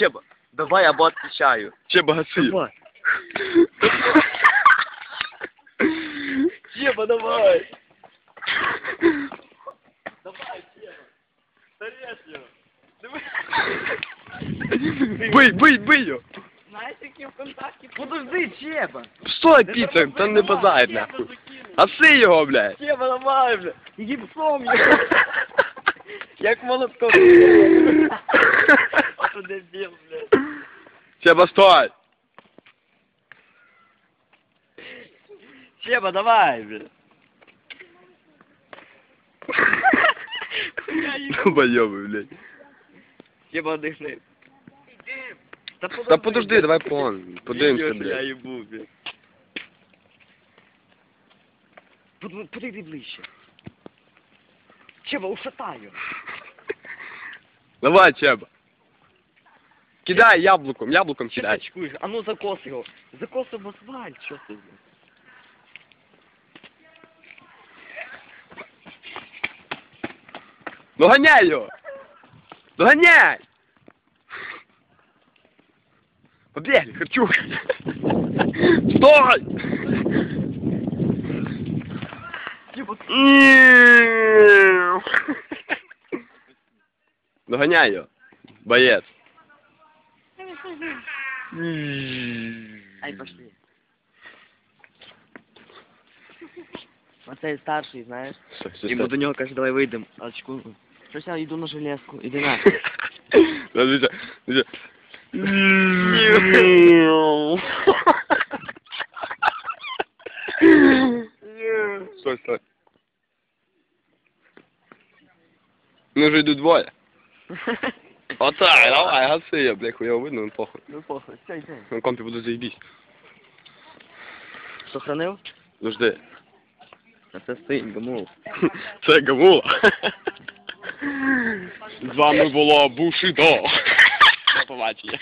Чеба, давай або отвечаю. Чеба гаси. Давай. Чеба, давай. Давай, Чеба. Зарежь його. Бий, бий, бий його. Знаєш, які в контакті? Подожди, Чеба. Стой, піца, та не базай, нахуй. Гаси його, блядь. Чеба, давай, бля. Гіпсом його. Як молотком. Ото дебіл, блядь. Чеба, стой. Чеба, давай, бля. Долбоёбы, блядь. Чеба, отдихни. Та подожди, давай план. Подивимося, Я блядь. їбу, блядь. Под- Подійди ближче. Чеба, ушатаю. Давай, Чеба. Кидай яблуком, яблуком Че ти кидай. очкуєш? А ну закос його. Закос об асфальт, що ти? блядь? Доганяй його! Доганяй! Побегли, хочу! Стой! Чеба, Доганяй його, боец. Ай, пошли. Оцей старший, знаєш. Йому до нього каже, давай вийдемо. А очку. Щось я йду на железку, іди на. Подождите, подождите. Стой, стой. Ну вже йдуть двоє. Оце, давай, гаси я, бля, хуя видно, ну похуй. Ну похуй, все, йди. На компі буду заїбісь. Сохранив? Подожди. А це стоїть, гамула. Це Гамула. З вами було Бушидо. До побачення.